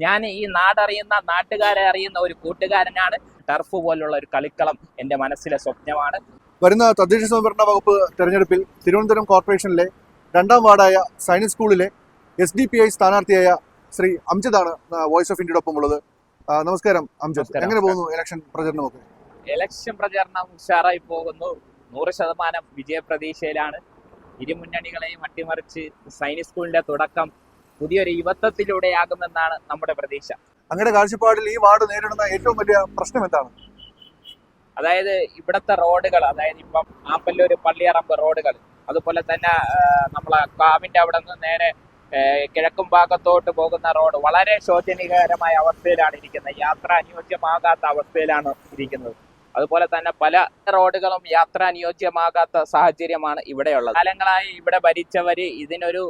ഞാൻ ഈ നാടറിയുന്ന നാട്ടുകാരെ അറിയുന്ന ഒരു കൂട്ടുകാരനാണ്. ടർഫ് പോലുള്ള ഒരു കളിക്കളം എന്റെ മനസ്സിലെ സ്വപ്നമാണ്. വരുന്ന തദ്ദേശ സ്വയംഭരണ വകുപ്പ് തെരഞ്ഞെടുപ്പിൽ തിരുവനന്തപുരം കോർപ്പറേഷനിലെ രണ്ടാം വാർഡായ സൈനിക് സ്കൂളിലെ എസ് ഡി പി ഐ സ്ഥാനാർത്ഥിയായ ശ്രീ അംജദാണ് വോയിസ് ഓഫ് ഇന്ത്യയോടൊപ്പം ഉള്ളത്. നമസ്കാരം അംജദ് എങ്ങനെ പോകുന്നു ഇലക്ഷൻ പ്രചരണമൊക്കെ? ഇലക്ഷൻ പ്രചരണം ഉഷാറായി പോകുന്നു. നൂറ് ശതമാനം വിജയപ്രതീക്ഷയിലാണ്. ഇരുമുന്നണികളെയും അട്ടിമറിച്ച് സൈനിക് സ്കൂളിന്റെ തുടക്കം പുതിയൊരു യുവത്വത്തിലൂടെയാകുമെന്നാണ് നമ്മുടെ പ്രതീക്ഷ. അങ്ങയുടെ കാഴ്ചപ്പാടിൽ ഈ വാർഡ് നേരിടുന്ന ഏറ്റവും വലിയ പ്രശ്നം എന്താണ്? അതായത് ഇവിടുത്തെ റോഡുകൾ അതായത് ഇപ്പം ആപ്പല്ലൂർ പള്ളിയറമ്പ് റോഡുകൾ അതുപോലെ തന്നെ നമ്മളെ കാവിന്റെ അവിടെ നിന്ന് നേരെ കിഴക്കും ഭാഗത്തോട്ട് പോകുന്ന റോഡ് വളരെ ശോചനീയകരമായ അവസ്ഥയിലാണ് ഇരിക്കുന്നത്. യാത്ര അനുയോജ്യമാകാത്ത അവസ്ഥയിലാണ് ഇരിക്കുന്നത്. അതുപോലെ തന്നെ പല റോഡുകളും യാത്ര അനുയോജ്യമാകാത്ത സാഹചര്യമാണ് ഇവിടെയുള്ളത്. കാലങ്ങളായി ഇവിടെ ഭരിച്ചവര് ഇതിനൊരു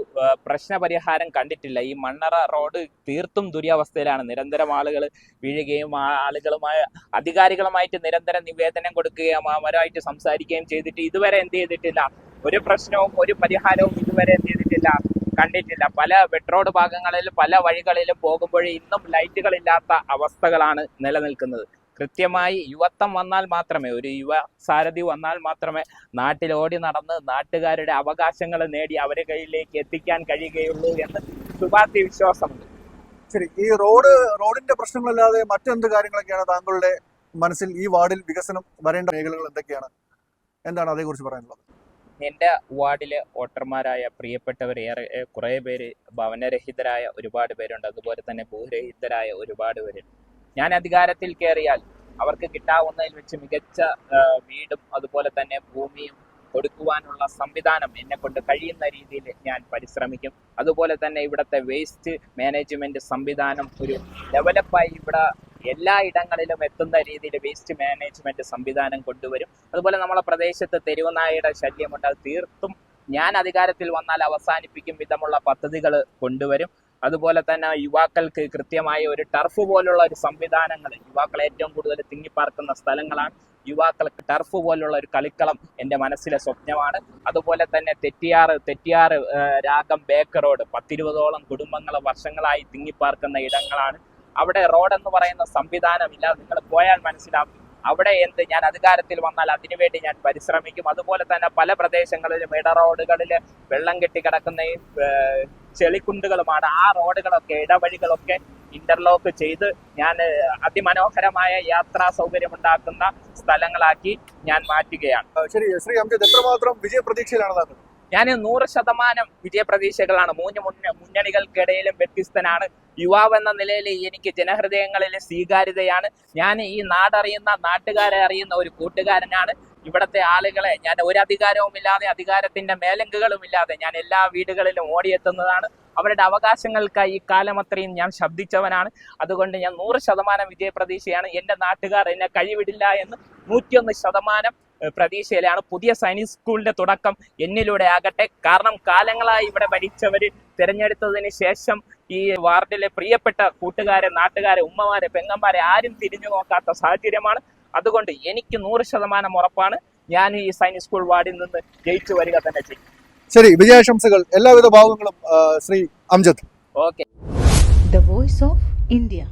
പ്രശ്നപരിഹാരം പ്രശ്ന പരിഹാരം കണ്ടിട്ടില്ല. ഈ മണ്ണറ റോഡ് തീർത്തും ദുരവസ്ഥയിലാണ് നിരന്തരം ആളുകൾ വീഴുകയും ആളുകളുമായി അധികാരികളുമായിട്ട് നിരന്തരം നിവേദനം കൊടുക്കുകയും അവരുമായിട്ട് സംസാരിക്കുകയും ചെയ്തിട്ട് ഇതുവരെ എന്ത് ചെയ്തിട്ടില്ല. ഒരു പ്രശ്നവും ഒരു പരിഹാരവും ഇതുവരെ എന്ത് ചെയ്തിട്ടില്ല കണ്ടിട്ടില്ല. പല വെട്രോഡ് ഭാഗങ്ങളിലും പല വഴികളിലും പോകുമ്പോൾ ഇന്നും ലൈറ്റുകളില്ലാത്ത അവസ്ഥകളാണ് നിലനിൽക്കുന്നത്. കൃത്യമായി യുവത്വം വന്നാൽ മാത്രമേ ഒരു യുവ സാരഥി വന്നാൽ മാത്രമേ നാട്ടിൽ ഓടി നടന്ന് നാട്ടുകാരുടെ അവകാശങ്ങൾ നേടി അവരുടെ കയ്യിലേക്ക് എത്തിക്കാൻ കഴിയുകയുള്ളൂ എന്ന് ശുഭാപ്തി വിശ്വാസമുണ്ട്. ശരി ഈ റോഡ് റോഡിന്റെ പ്രശ്നങ്ങളല്ലാതെ മറ്റെന്ത് കാര്യങ്ങളൊക്കെയാണ് താങ്കളുടെ മനസ്സിൽ ഈ വാർഡിൽ വികസനം വരേണ്ട മേഖലകൾ എന്തൊക്കെയാണ്? എന്താണ് അതേക്കുറിച്ച് പറയാനുള്ളത്? എന്റെ വാർഡിലെ വോട്ടർമാരായ പ്രിയപ്പെട്ടവർ ഏറെ കുറേ പേര് ഭവനരഹിതരായ ഒരുപാട് പേരുണ്ട്. അതുപോലെ തന്നെ ഭൂരഹിതരായ ഒരുപാട് പേരുണ്ട്. ഞാൻ അധികാരത്തിൽ കയറിയാൽ അവർക്ക് കിട്ടാവുന്നതിൽ വെച്ച് മികച്ച വീടും അതുപോലെ തന്നെ ഭൂമിയും കൊടുക്കുവാനുള്ള സംവിധാനം എന്നെ കൊണ്ട് കഴിയുന്ന രീതിയിൽ ഞാൻ പരിശ്രമിക്കും. അതുപോലെ തന്നെ ഇവിടുത്തെ വേസ്റ്റ് മാനേജ്മെന്റ് സംവിധാനം ഒരു ഡെവലപ്പായി ഇവിടെ എല്ലാ ഇടങ്ങളിലും എത്തുന്ന രീതിയിൽ വേസ്റ്റ് മാനേജ്മെന്റ് സംവിധാനം കൊണ്ടുവരും. അതുപോലെ നമ്മളെ പ്രദേശത്ത് തെരുവുനായയുടെ ശല്യമുണ്ട്. അത് തീർത്തും ഞാൻ അധികാരത്തിൽ വന്നാൽ അവസാനിപ്പിക്കും വിധമുള്ള പദ്ധതികൾ കൊണ്ടുവരും. അതുപോലെ തന്നെ യുവാക്കൾക്ക് കൃത്യമായ ഒരു ടർഫ് പോലുള്ള ഒരു സംവിധാനങ്ങൾ യുവാക്കൾ ഏറ്റവും കൂടുതൽ തിങ്ങിപ്പാർക്കുന്ന സ്ഥലങ്ങളാണ്. യുവാക്കൾക്ക് ടർഫ് പോലുള്ള ഒരു കളിക്കളം എന്റെ മനസ്സിലെ സ്വപ്നമാണ്. അതുപോലെ തന്നെ തെറ്റിയാറ് തെറ്റിയാറ് രാഗം ബേക്ക് റോഡ് പത്തിരുപതോളം കുടുംബങ്ങൾ വർഷങ്ങളായി തിങ്ങിപ്പാർക്കുന്ന ഇടങ്ങളാണ്. അവിടെ റോഡ് എന്ന് പറയുന്ന സംവിധാനമില്ല. നിങ്ങൾ പോയാൽ മനസ്സിലാക്കും അവിടെ എന്ത് ഞാൻ അധികാരത്തിൽ വന്നാൽ അതിനുവേണ്ടി ഞാൻ പരിശ്രമിക്കും. അതുപോലെ തന്നെ പല പ്രദേശങ്ങളിലും ഇട റോഡുകളിൽ വെള്ളം കെട്ടിക്കിടക്കുന്ന ഈ, ഏഹ്, ചെളിക്കുണ്ടുകളുമാണ്. ആ റോഡുകളൊക്കെ ഇടവഴികളൊക്കെ ഇന്റർലോക്ക് ചെയ്ത് ഞാൻ അതിമനോഹരമായ യാത്രാ സൗകര്യമുണ്ടാക്കുന്ന സ്ഥലങ്ങളാക്കി ഞാൻ മാറ്റുകയാണ്. ശരി ശ്രീ അംജിത് എത്രമാത്രം വിജയപ്രതീക്ഷയിലാണ് ഞാൻ നൂറ് ശതമാനം വിജയപ്രതീക്ഷകളാണ്. മൂന്ന് മുന്നണി മുന്നണികൾക്കിടയിലും വ്യത്യസ്തനാണ്. യുവാവ് എന്ന നിലയിൽ എനിക്ക് ജനഹൃദയങ്ങളിൽ സ്വീകാര്യതയാണ്. ഞാൻ ഈ നാടറിയുന്ന നാട്ടുകാരെ അറിയുന്ന ഒരു കൂട്ടുകാരനാണ്. ഇവിടുത്തെ ആളുകളെ ഞാൻ ഒരു അധികാരവും ഇല്ലാതെ അധികാരത്തിന്റെ മേലങ്കുകളും ഇല്ലാതെ ഞാൻ എല്ലാ വീടുകളിലും ഓടിയെത്തുന്നതാണ്. അവരുടെ അവകാശങ്ങൾക്കായി ഈ കാലം അത്രയും ഞാൻ ശബ്ദിച്ചവനാണ്. അതുകൊണ്ട് ഞാൻ നൂറ് ശതമാനം വിജയപ്രതീക്ഷയാണ്. എന്റെ നാട്ടുകാർ എന്നെ കഴിവിടില്ല എന്ന് നൂറ്റിയൊന്ന് ശതമാനം പ്രതീക്ഷയിലാണ് പുതിയ സൈനിക് സ്കൂളിന്റെ തുടക്കം എന്നിലൂടെ ആകട്ടെ. കാരണം കാലങ്ങളായി ഇവിടെ ഭരിച്ചവര് തിരഞ്ഞെടുത്തതിന് ശേഷം ഈ വാർഡിലെ പ്രിയപ്പെട്ട കൂട്ടുകാരെ നാട്ടുകാരെ ഉമ്മമാരെ പെങ്ങന്മാരെ ആരും തിരിഞ്ഞു നോക്കാത്ത സാഹചര്യമാണ്. അതുകൊണ്ട് എനിക്ക് നൂറ് ശതമാനം ഉറപ്പാണ് ഞാൻ ഈ സൈനിക് സ്കൂൾ വാർഡിൽ നിന്ന് ജയിച്ചു വരിക തന്നെ ചെയ്യും. ശരി വിജയാശംസകൾ. എല്ലാവിധ ഭാഗങ്ങളും Shri Amjad. Okay. The voice of India.